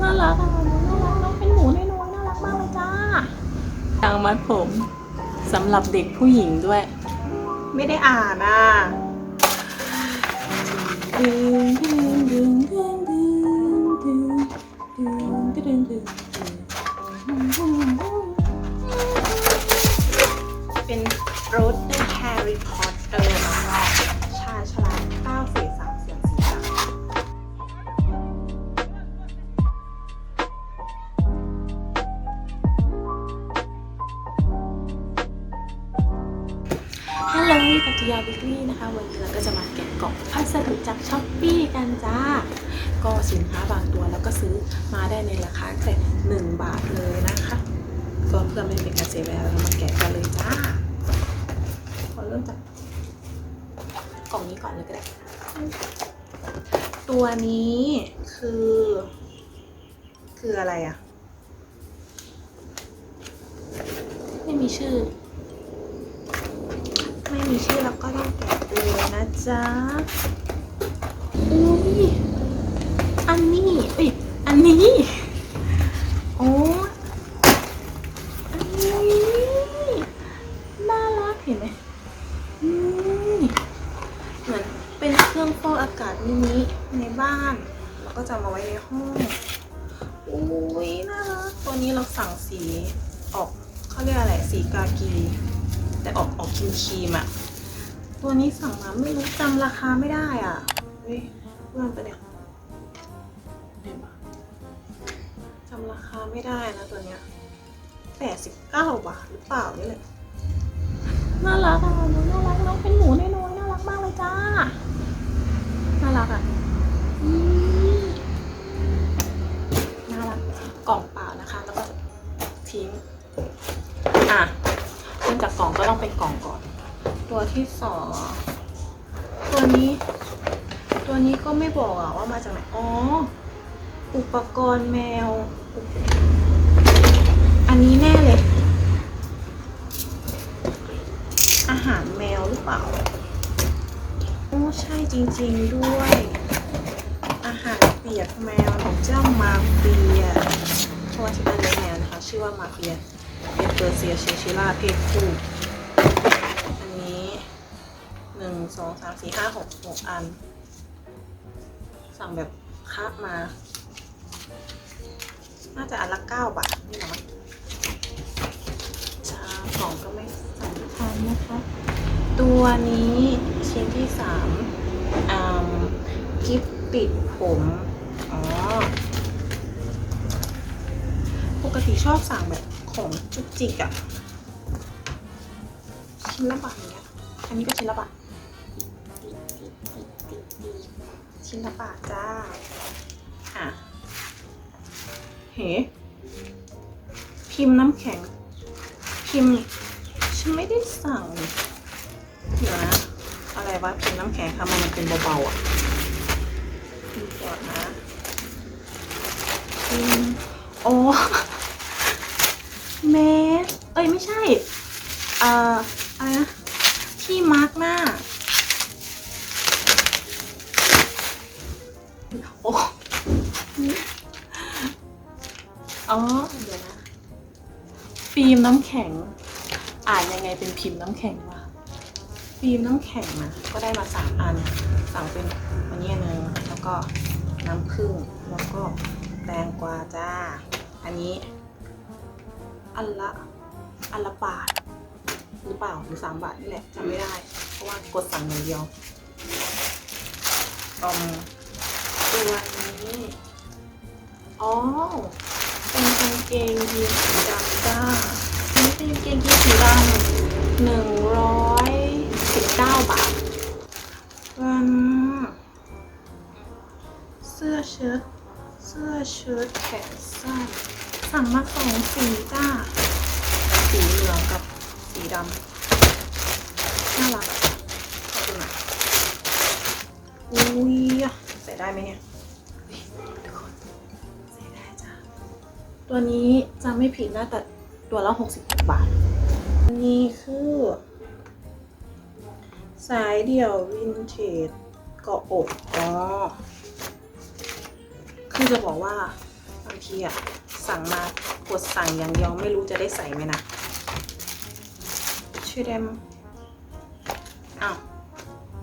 น่ารักอะน่ารักน้องเป็นหมูน้อยๆน่ารักมากเลยจ้ายางมัดผมสำหรับเด็กผู้หญิงด้วย ไม่ได้อ่านอะดึงดึงดึงดึงดึงดึงดึงดึงดึงเป็นรถได้แฮร์รี่พอตเตอร์ ปัจจยาบิกลี่นะคะ วันนี้เราก็จะมาแกะกล่องพัสดุจากช้อปปี้กันจ้า ก็สินค้าบางตัวแล้วก็ซื้อมาได้ในราคาแค่หนึ่งบาทเลยนะคะ ก็เพื่อไม่เป็นการเสียเวลาเรามาแกะกันเลยจ้าขอเริ่มจากกล่องนี้ก่อนเลยก็ได้ ตัวนี้คือ คืออะไรอะไม่มีชื่อ มีชื่อแล้วก็ต้องแกะเลยนะจ๊ะ อุ้ย อันนี้เอ้ยอันนี้ โอ้อันนี้ น่ารักเห็นไหมเหมือนเป็นเครื่องฟอกอากาศมินิในบ้าน แล้วก็จะมาไว้ในห้องอุ้ยน่ารักตัวนี้เราสั่งสีออกเขาเรียกอะไรสีกากี แต่ออกออกครีมครีมอะตัวนี้สั่งมาไม่รู้จำราคาไม่ได้อะเฮ้ยเพื่อนปะเนี่ยเห็นปะจำราคาไม่ได้นะตัวเนี้ยแปดสิบเก้าบาทหรือเปล่านี่แหละน่ารักอะน้องน่ารักน้องเป็นหมูน้อยๆน่ารักมากเลยจ้าน่ารักอะน่ารักกล่องเปล่านะคะ แล้วก็ทิ้ง จากกล่องก็ต้องเป็นกล่องก่อน ตัวที่สองตัวนี้ ตัวนี้ก็ไม่บอกอะว่ามาจากไหนอ๋อ อุปกรณ์แมว อันนี้แน่เลย อาหารแมวหรือเปล่าโอ้ใช่จริงๆด้วย อาหารเปียกแมวของเจ้ามาเฟียเพราะว่าที่บ้านแมวนะคะ ชื่อว่ามาเฟีย เป็นเปอร์เซียชิชิล่าเพศผู้ อันนี้หนึ่งสองสามสี่ห้าหกหกอัน สั่งแบบคับมา น่าจะอันละเก้าบาทนี่หรอมั้งชากล่องก็ไม่สำคัญนะคะ ตัวนี้ชิ้นที่สามอ่ากิฟปิดผม อ๋อ ปกติชอบสั่งแบบ ของจุกจิกอะชิ้นละบาทอย่างเงี้ยอันนี้ก็ชิ้นละบาทชิ้นละบาทจ้าอะเฮ้พิมพ์น้ำแข็ง พิมพ์ฉันไม่ได้สั่งเดี๋ยวนะ อะไรวะพิมพ์น้ำแข็งทำไมมันเป็นเบาๆอะดูก่อนนะพิมพ์โอ้ เมสเอ้ย ไม่ใช่ เอ่อ อะไรนะ ที่มาร์กหน้า โอ้อ๋อเดี๋ยวนะฟิล์มน้ำแข็ง อ่านยังไงเป็นพิมพ์น้ำแข็งวะฟิล์มน้ำแข็งนะก็ได้มาสามอันสั่งเป็นอันนี้อันหนึงแล้วก็น้ำผึ้งแล้วก็แตงกวาจ้า อันนี้ อันละอันละบาทหรือเปล่าหรือสามบาทนี่แหละจำไม่ได้ เพราะว่ากดสั่งอย่างเดียวอืม ตัวนี้อ๋อเป็นกางเกงยีนสีดำจ้าอันนี้เป็นกางเกงยีนสีดำหนึ่งร้อยสิบเก้าบาทวันเสื้อเชิ้ตเสื้อเชิ้ตแขนสั้นสั่งมาสองสีจ้า สีเหลืองกับสีดำน่ารักขอบคุณนะอุ้ย ส่ได้ไหมเนี่ยทุกคนใส่ได้จ้าตัวนี้จะไม่ผิดน่าจะตัวละ66 บาท อันนี้คือ สายเดี่ยววินเทจเกาะอกอ๋อคือจะบอกว่าบางทีอะสั่งมากดสั่งอย่างเดียวไม่รู้จะได้ใส่ไหมนะชื่อเดมอ้าว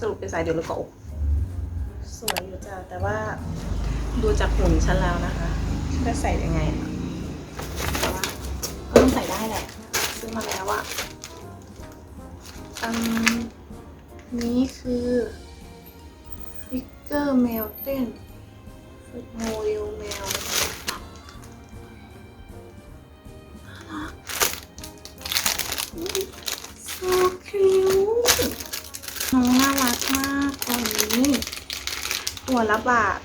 สรุปเป็นสายเดี่ยวหรือเปล่าส วยอยู่จ้าแต่ว่าดูจากหุ่นฉันแล้วนะคะจะใส่ยังไงแต่ว่าก็ต้องใส่ได้แหละ ซื้อมาแล้วอะอันนี้คือฟิกเกอร์แมวเต้นฟิกโมเดลแมว ตัวละบาท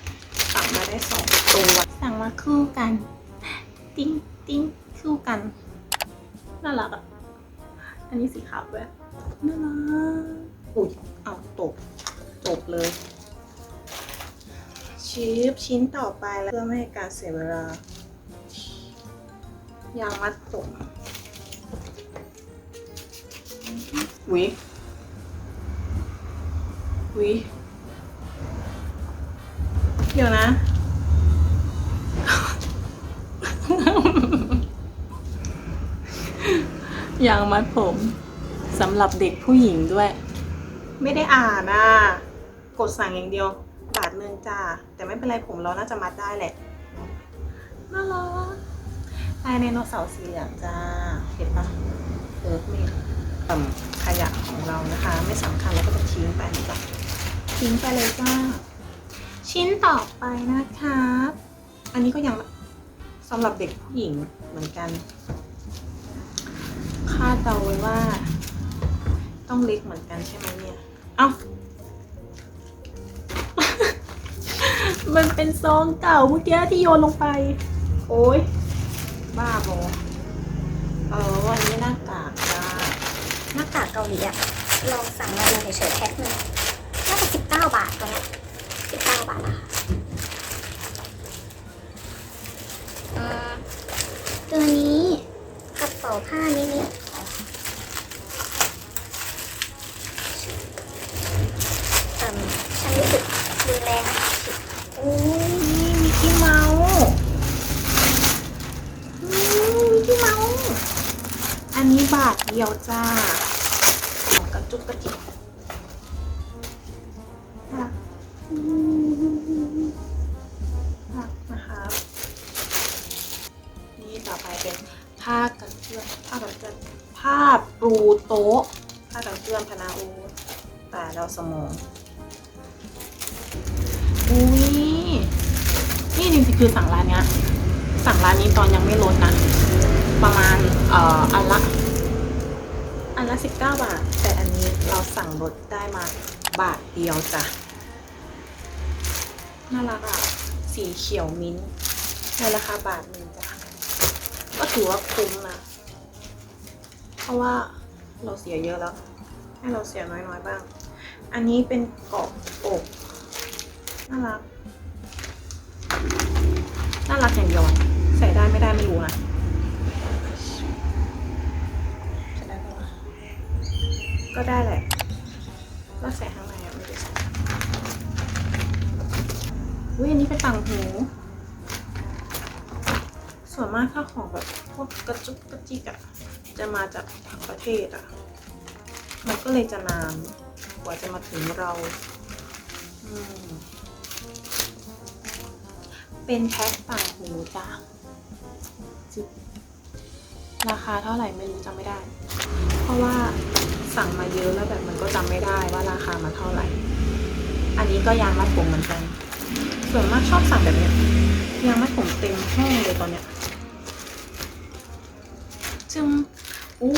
สั่งมาได้สองตัว สั่งมาคู่กัน ติ้งติ้งคู่กัน น่ารักอะ อันนี้สีขาวด้วยน่ารักอุ้ยเอาตกตกเลย ชิปชิ้นต่อไปแล้วเพื่อไม่ให้การเสียเวลายางมัดผมวิวิ เดี๋ยวนะ ยางมัดผมสำหรับเด็กผู้หญิงด้วย ไม่ได้อ่านอะ กดสั่งอย่างเดียว บาทหนึ่งจ้า แต่ไม่เป็นไรผมเราน่าจะมัดได้แหละ น่ารักลายไดโนเสาร์สีเหลืองจ้า เห็นปะเออมีต่ำขยะของเรานะคะ ไม่สำคัญเราก็จะทิ้งไปนะจ๊ะทิ้งไปเลยจ้า ชิ้นต่อไปนะครับ อันนี้ก็ยังสำหรับเด็กผู้หญิงเหมือนกัน คาดเดาไว้ว่า ต้องเล็กเหมือนกันใช่ไหมเนี่ย เอ้า มันเป็นซองเก่าเมื่อกี้ที่โยนลงไป โอ้ยบ้าบอเออวันนี้หน้ากากจ้าหน้ากากเกาหลีอะลองสั่งมาเลยเฉยๆแพ็คหนึงน่าจะสิบเก้าบาทตัวเนี้ยสิบเก้าบาทนะคะตัวนี้กระเป๋าผ้ามินิเอ่มฉันรู้สึกรุนแรงโอ้ยมิกกี้เมาส์มมิกกี้เมาส์อันนี้บาทเดียวจ้า ผ้าปูโต๊ะผ้ากันเปื้อนพนาอูแต่เราสมองอุ้ยนี่จริงๆคือสั่งร้านเนี้ย สั่งร้านนี้ตอนยังไม่ลดนะ ประมาณเอ่ออันละ อันละสิบเก้าบาท แต่อันนี้เราสั่งลดได้มาบาทเดียวจ้ะ น่ารักอะ สีเขียวมิ้นท์ในราคาบาทหนึ่งจ้ะ ก็ถือว่าคุ้มนะ เพราะว่าเราเสียเยอะแล้ว ให้เราเสียน้อยๆบ้าง อันนี้เป็นเกาะอกน่ารัก น่ารักอย่างเดียวอะใส่ได้ไม่ได้ไม่รู้นะใส่ได้ปะวะก็ได้แหละก็ใส่ข้างในอะไม่ได้ใส่อุ้ยอันนี้เป็นต่างหูส่วนมากถ้าของแบบพวกกระจุกกระจิกอะ จะมาจากต่างประเทศอะมันก็เลยจะนานกว่าจะมาถึงเราเป็นแพ็คต่างหูจ้าจิ๊บราคาเท่าไหร่ไม่รู้จำไม่ได้ เพราะว่าสั่งมาเยอะแล้วแบบมันก็จำไม่ได้ว่าราคามันเท่าไหร่ อันนี้ก็ยางมัดผมเหมือนกัน ส่วนมากชอบสั่งแบบเนี้ยยางมัดผมเต็มห้องเลยตอนเนี้ย อ้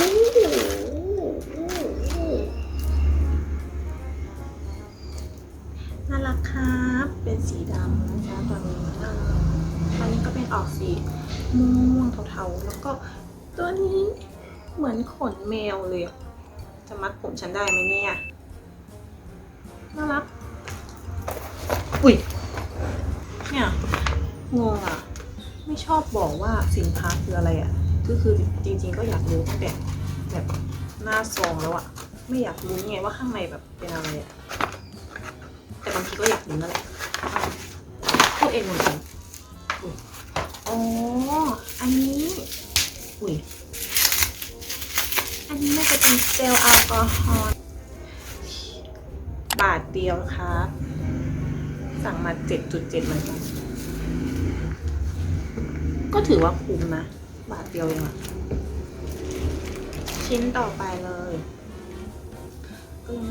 น่ารักครับ เป็นสีดำนะคะตอนนี้น่ารักตอนนี้ก็เป็นออกสีม่วงเทาๆ แล้วก็ตัวนี้เหมือนขนแมวเลย จะมัดผมฉันได้ไหมเนี่ย น่ารัก อุ้ย เนี่ย งงอะ ไม่ชอบบอกว่าสินค้าคืออะไรอะ ก็คือจริง ๆ ก็อยากรู้ตั้งแต่แบบหน้าซองแล้วอะไม่อยากรู้ไงว่าข้างในแบบเป็นอะไรอะแต่บางทีก็อยากรู้นั่นแหละพูดเองเหมือนกันอุ๊ยอ๋ออ๋อ อันนี้ อุ้ย อันนี้น่าจะเป็นเจลแอลกอฮอล์บาทเดียวครับ สั่งมา 7.7เหมือนกัน ก็ถือว่าคุ้มนะ บาทเดียวเองอะชิ้นต่อไปเลยอืม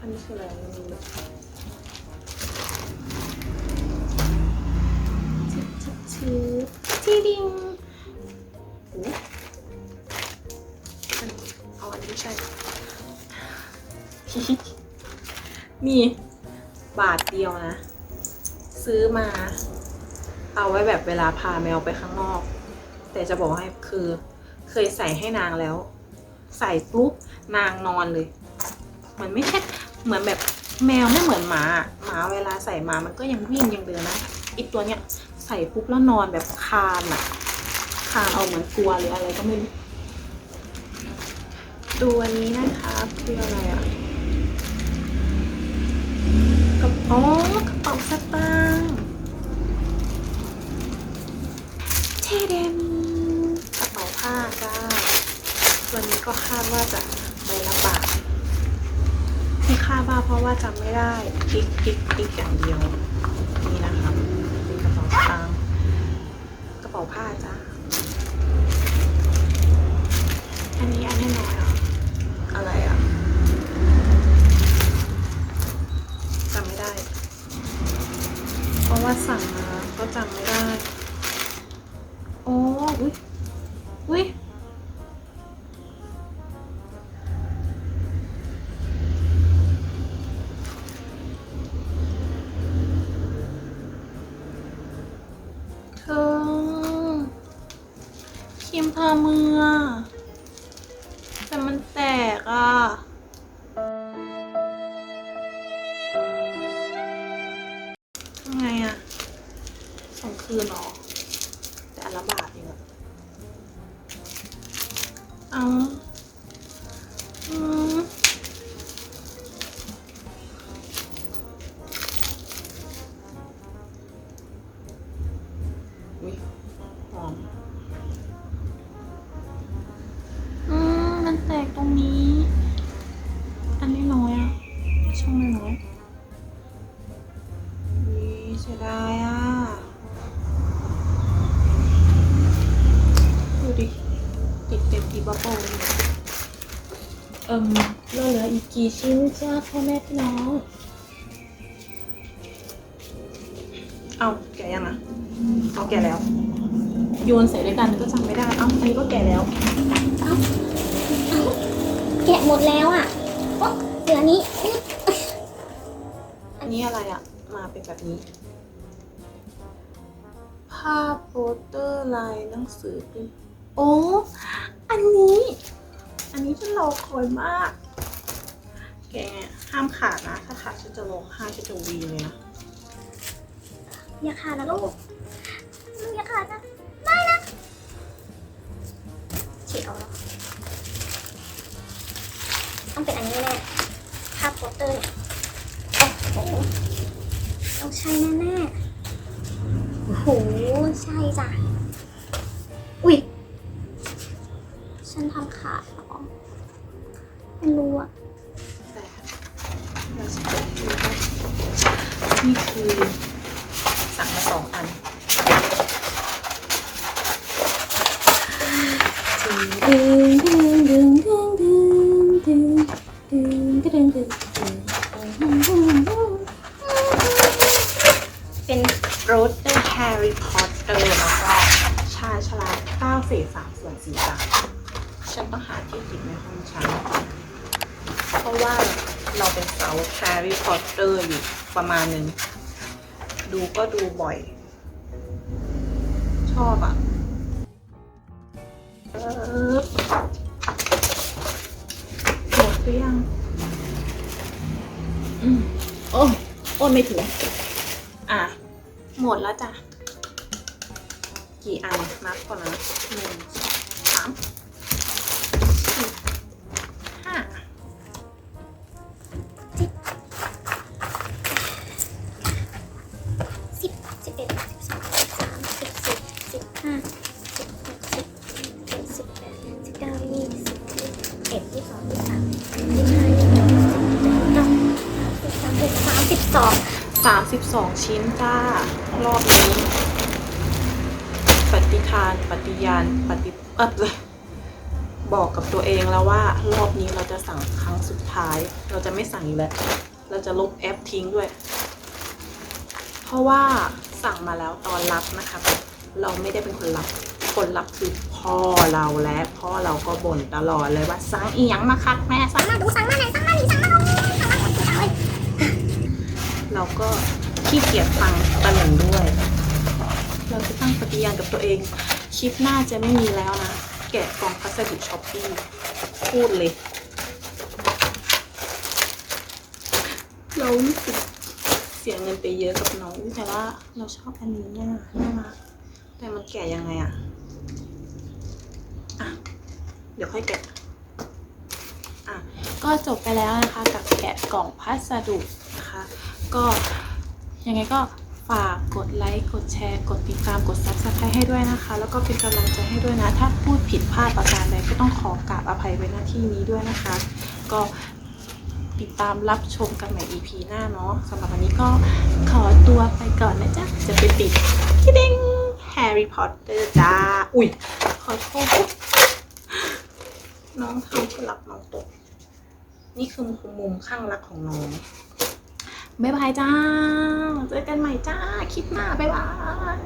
อันนี้คืออะไรไม่รู้เลยชิบชิบชิบที่ดิงโอ้เอาอันนี้ไม่ใช่นี่ บาทเดียวนะ ซื้อมา เอาไว้แบบเวลาพาแมวไปข้างนอก แต่จะบอกให้คือเคยใส่ให้นางแล้ว ใส่ปุ๊บนางนอนเลยเหมือนไม่ใช่เหมือนแบบแมวไม่เหมือนหมาหมาเวลาใส่มามันก็ยังวิ่งยังเดินนะอีกตัวเนี้ยใส่ปุ๊บแล้วนอนแบบคานอะคานเอาเหมือนกลัวหรืออะไรก็ไม่รู้ดูอันนี้นะคะคืออะไรอะกระเป๋ากระเป๋าสตางค์เทเดมกระเป๋าผ้าจ้าตั วันนี้ก็คาดว่าจะไปละบาทที่คาดว่าเพราะว่าจำไม่ได้คลิกคลิกคลิกอย่างเดียว นี่นะคะเป็นกระเป๋าตังกระเป๋าผ้าจ้ะ คืนเหรอแต่อัละบาท กกี่ชิ้นจ้าพ่อแม่พี่น้อง เอาแกะยังอะเอาแกะแล้ว โยนใส่ด้วยกันก็จำไม่ได้ เอ้าอันนี้ก็แกะแล้วเอ้าเอ้าแกะหมดแล้วอะโอ๊ะเหลือนี้อุ๊ยอันนี้อะไรอะมาเป็นแบบนี้ ภาพโปสเตอร์ลายหนังสือพิมพ์โอ้ อันนี้ อันนี้ฉันรอคอยมาก แกห้ามขาดนะ ถ้าขาดฉันจะร้องไห้ฉันจะวีนเลยนะ อย่าขาดนะลูกลูกอย่าขาดนะ ไม่นะฉีดเอาแล้วต้องเป็นอันนี้แน่ภาพโปสเตอร์เนี่ยโอ้โหต้องใช่แน่ๆโอ้โห ใช่จ้ะ อุ๊ย ฉันทำขาดเหรอไม่รู้อะ ศษสามส่วนสี่จ้ะฉันต้องหาที่ติดในห้องฉัน เพราะว่าเราเป็นเสาแฮร์รี่พอตเตอร์อยู่ประมาณหนึ่ง ดูก็ดูบ่อย ชอบอะเออหมดหรือยังอืมโอ้โอ้ไม่ถึง อะ หมดแล้วจ้ะ กี่อันนับก่อนนะหนึ่งสองสามสี่ห้าสิบสิบเอ็ดสิบสองสิบสามสิบสี่สิบห้าสิบหกสิบเจ็ดสิบแปดสิบเก้ายี่สิบยี่งที่สองยี่สิบสามยี่สิบห้ายี่หกยี่เจ็ดยี่แปดสามสิบสองชิ้นจ้ารอบนี้านปฏิญาณปฏิเออบอกกับตัวเองแล้วว่ารอบนี้เราจะสั่งครั้งสุดท้าย เราจะไม่สั่งอีกแล้ว เราจะลบแอปทิ้งด้วย เพราะว่าสั่งมาแล้วตอนรับนะคะ เราไม่ได้เป็นคนรับ คนรับคือพ่อเราและพ่อเราก็บ่นตลอดเลยว่าสั่งอีหยังมาคักแม่สั่งมาดูสั่งมาไหนสั่งมาหนีสั่งมาลงสั่งมาหมดเลยเราก็ขี้เกียจฟังตะหนึ่งด้วย เราจะตั้งปฏิญาณกับตัวเอง คลิปหน้าจะไม่มีแล้วนะ แกะกล่องพัสดุช้อปปี้พูดเลย เรารู้สึกเสียเงินไปเยอะกับน้องแต่ว่าเราชอบอันนี้น่าน่ารักแต่มันแกะยังไงอะอะ เดี๋ยวค่อยแกะอะ ก็จบไปแล้วนะคะ กับแกะกล่องพัสดุนะคะ ก็ยังไงก็ ฝากกดไลค์กดแชร์ กดติดตามกด subscribe ให้ด้วยนะคะ แล้วก็เป็นกำลังใจให้ด้วยนะ ถ้าพูดผิดพลาดประการใดก็ต้องขอกราบอภัยไว้หน้าที่นี้ด้วยนะคะ ก็ติดตามรับชมกันใหม่ EP หน้าเนาะสำหรับวันนี้ก็ขอตัวไปก่อนนะจ๊ะ จะไปติดคิดเด้งแฮร์รี่พอตเตอร์จ้า อุ้ย ขอโทษ น้องทำสลับน้องตก นี่คือมุมข้างรักของน้อง บ๊ายบายจ้า เจอกันใหม่จ้า คลิปหน้า บ๊ายบาย